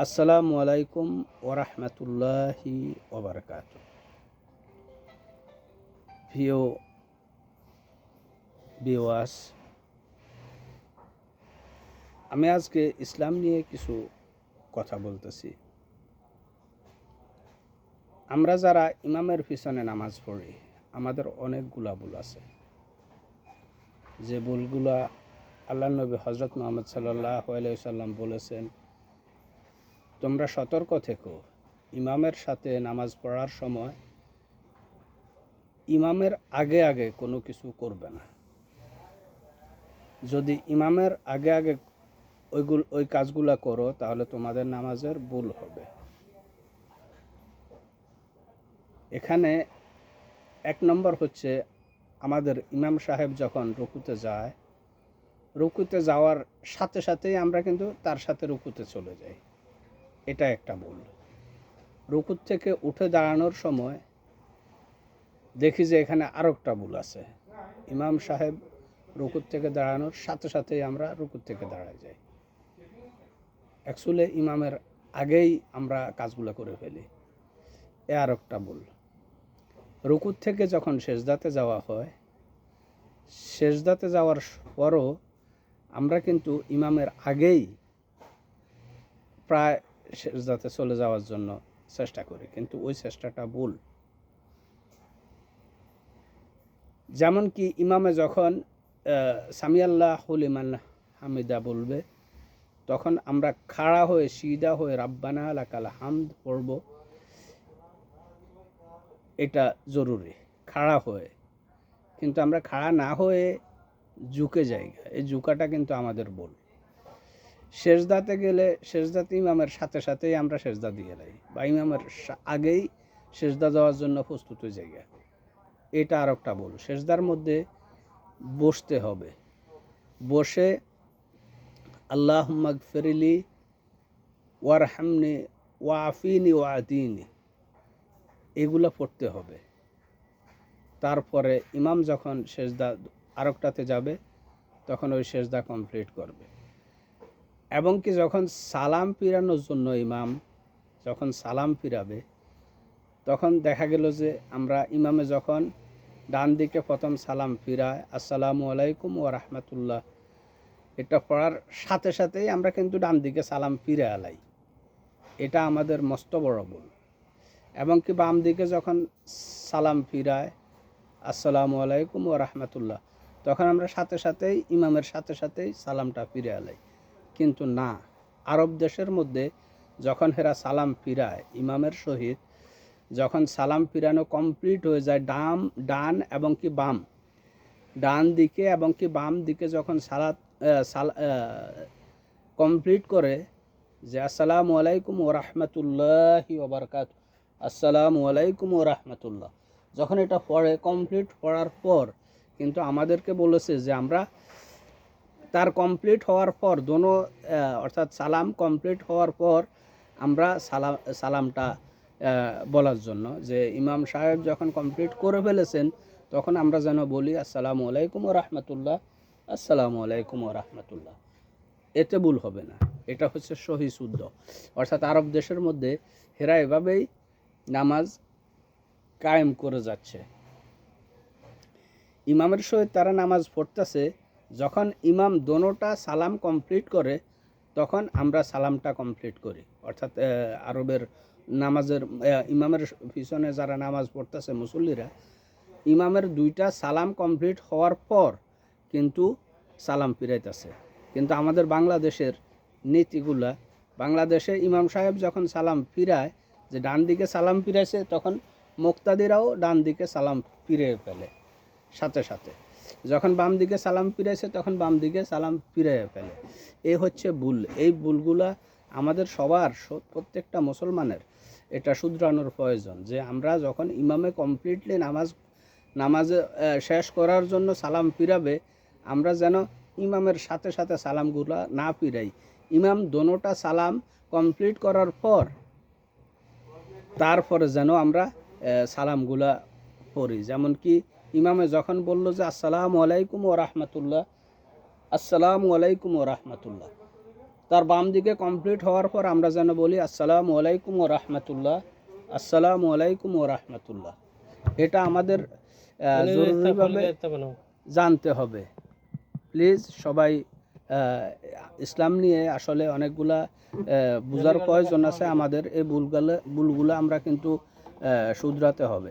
আসসালামু আলাইকুম ওরহমতুল্লাহি ওবরকাত প্রিয় বিওয়াস আমি আজকে ইসলাম নিয়ে কিছু কথা বলতেছি। আমরা যারা ইমামের পিছনে নামাজ পড়ি, আমাদের অনেকগুলা ভুল আছে। যে ভুলগুলা আল্লাহ নবী হজরত মোহাম্মদ সাল্লাহ সাল্লাম বলেছেন তোমরা সতর্ক থেকো। ইমামের সাথে নামাজ পড়ার সময় ইমামের আগে আগে কোনো কিছু করবে না। যদি ইমামের আগে আগে ওইগুলো, ওই কাজগুলো করো, তাহলে তোমাদের নামাজের ভুল হবে। এখানে এক নম্বর হচ্ছে, আমাদের ইমাম সাহেব যখন রুকুতে যায়, রুকুতে যাওয়ার সাথে সাথেই আমরা কিন্তু তার সাথে রুকুতে চলে যাই। এটা একটা ভুল। রুকুর থেকে উঠে দাঁড়ানোর সময় দেখি যে এখানে আরও একটা ভুল আছে। ইমাম সাহেব রুকুর থেকে দাঁড়ানোর সাথে সাথেই আমরা রুকুর থেকে দাঁড়ায় যাই। অ্যাকচুয়ালি ইমামের আগেই আমরা কাজগুলো করে ফেলি। এ আর একটা ভুল। রুকুর থেকে যখন শেষদাতে যাওয়া হয় শেষদাতে যাওয়ার পরও আমরা কিন্তু ইমামের আগেই প্রায় শেষদাতে চলে যাওয়ার জন্য চেষ্টা করি, কিন্তু ওই চেষ্টাটা ভুল। যেমন কি ইমামে যখন সামিয়াল্লাহ হলিমান হামিদা বলবে, তখন আমরা খাড়া হয়ে সিদা হয়ে রাব্বানা আলাকাল হামদ পড়ব। এটা জরুরি, খাড়া হয়ে। কিন্তু আমরা খাড়া না হয়ে ঝুঁকে যাই এই ঝুঁকাটা কিন্তু আমাদের ভুল। শেষদাতে গেলে শেষদাতে ইমামের সাথে সাথেই আমরা শেষদা দিয়ে দেয় বা ইমামের আগেই শেষদা দেওয়ার জন্য প্রস্তুত হয়ে যাই এটা আর একটা ভুল শেষদার মধ্যে বসতে হবে। বসে আল্লাহ ফেরিলি ওয়ার হামনি ওয়াফিনি ওয়াদিনি এগুলো পড়তে হবে। তারপরে ইমাম যখন শেষদা আরেকটাতে যাবে, তখন ওই শেষদা কমপ্লিট করবে। এবং কি যখন সালাম ফিরানোর জন্য ইমাম যখন সালাম ফিরাবে, তখন দেখা গেল যে আমরা ইমামে যখন ডান দিকে প্রথম সালাম ফিরায়, আসসালামু আলাইকুম ও রহমতুল্লাহ, এটা পড়ার সাথে সাথেই আমরা কিন্তু ডান দিকে সালাম ফিরে আলাই। এটা আমাদের মস্ত বড় ভুল। এবং কি বাম দিকে যখন সালাম ফিরায়, আসসালামু আলাইকুম ও রহমতুল্লাহ, তখন আমরা সাথে সাথেই, ইমামের সাথে সাথেই সালামটা ফিরে আলাই। কিন্তু না। আরব দেশের মধ্যে যখন হেরা সালাম ফিরায়, ইমামের সহিত যখন সালাম ফিরানো কমপ্লিট হয়ে যায়, ডাম, ডান এবং কি বাম, ডান দিকে এবং কি বাম দিকে যখন সালাত কমপ্লিট করে যে আসসালামু আলাইকুম ও রহমতুল্লাহি ওবরকাত আসসালামু আলাইকুম ও রহমতুল্লাহ। যখন এটা পড়ে, কমপ্লিট পড়ার পর কিন্তু আমাদেরকে বলেছে যে আমরা তার কমপ্লিট হওয়ার পর, দোনো অর্থাৎ সালাম কমপ্লিট হওয়ার পর আমরা সালাম, সালামটা বলার জন্য যে ইমাম সাহেব যখন কমপ্লিট করে ফেলেছেন, তখন আমরা যেন বলি, আসসালামু আলাইকুম রহমতুল্লাহ, আসসালামু আলাইকুম রহমতুল্লাহ। এতে ভুল হবে না। এটা হচ্ছে সহি শুদ্ধ। অর্থাৎ আরব দেশের মধ্যে হেরা এভাবেই নামাজ কায়েম করে যাচ্ছে। ইমামের সহিত তারা নামাজ পড়তেছে যখন ইমাম দোনোটা সালাম কমপ্লিট করে, তখন আমরা সালামটা কমপ্লিট করি। অর্থাৎ আরবের নামাজের ইমামের পিছনে যারা নামাজ পড়তেছে মুসল্লিরা, ইমামের দুইটা সালাম কমপ্লিট হওয়ার পর কিন্তু সালাম ফিরাইতেছে। কিন্তু আমাদের বাংলাদেশের নীতিগুলা, বাংলাদেশে ইমাম সাহেব যখন সালাম ফিরায়, যে ডান দিকে সালাম ফিরাইছে, তখন মুক্তাদিরাও ডান দিকে সালাম ফিরে ফেলে, সাথে সাথে। যখন বাম দিকে সালাম ফিরেছে তখন বাম দিকে সালাম ফিরে ফেলে। এই হচ্ছে ভুল। এই ভুলগুলা আমাদের সবার প্রত্যেকটা মুসলমানের, এটা শুধরানোর প্রয়োজন। যে আমরা যখন ইমামে কমপ্লিটলি নামাজ, নামাজে শেষ করার জন্য সালাম ফিরাবে, আমরা যেন ইমামের সাথে সাথে সালামগুলা না ফিরাই। ইমাম দোনোটা সালাম কমপ্লিট করার পর, তারপরে যেন আমরা সালামগুলা পড়ি। যেমন কি ইমামে যখন বলল যে আসসালামু আলাইকুম ও রাহমাতুল্লাহ আসসালামু আলাইকুম ও রাহমাতুল্লাহ। তার বাম দিকে কমপ্লিট হওয়ার পর আমরা যেন বলি আসসালামু আলাইকুম ও রহমতুল্লাহ আসসালামু আলাইকুম ও রহমতুল্লাহ। এটা আমাদের জরুরিভাবে জানতে হবে। প্লিজ সবাই ইসলাম নিয়ে আসলে অনেকগুলা বোঝার প্রয়োজন আছে আমাদের। এই ভুলগুলো ভুলগুলো আমরা কিন্তু শুধরাতে হবে।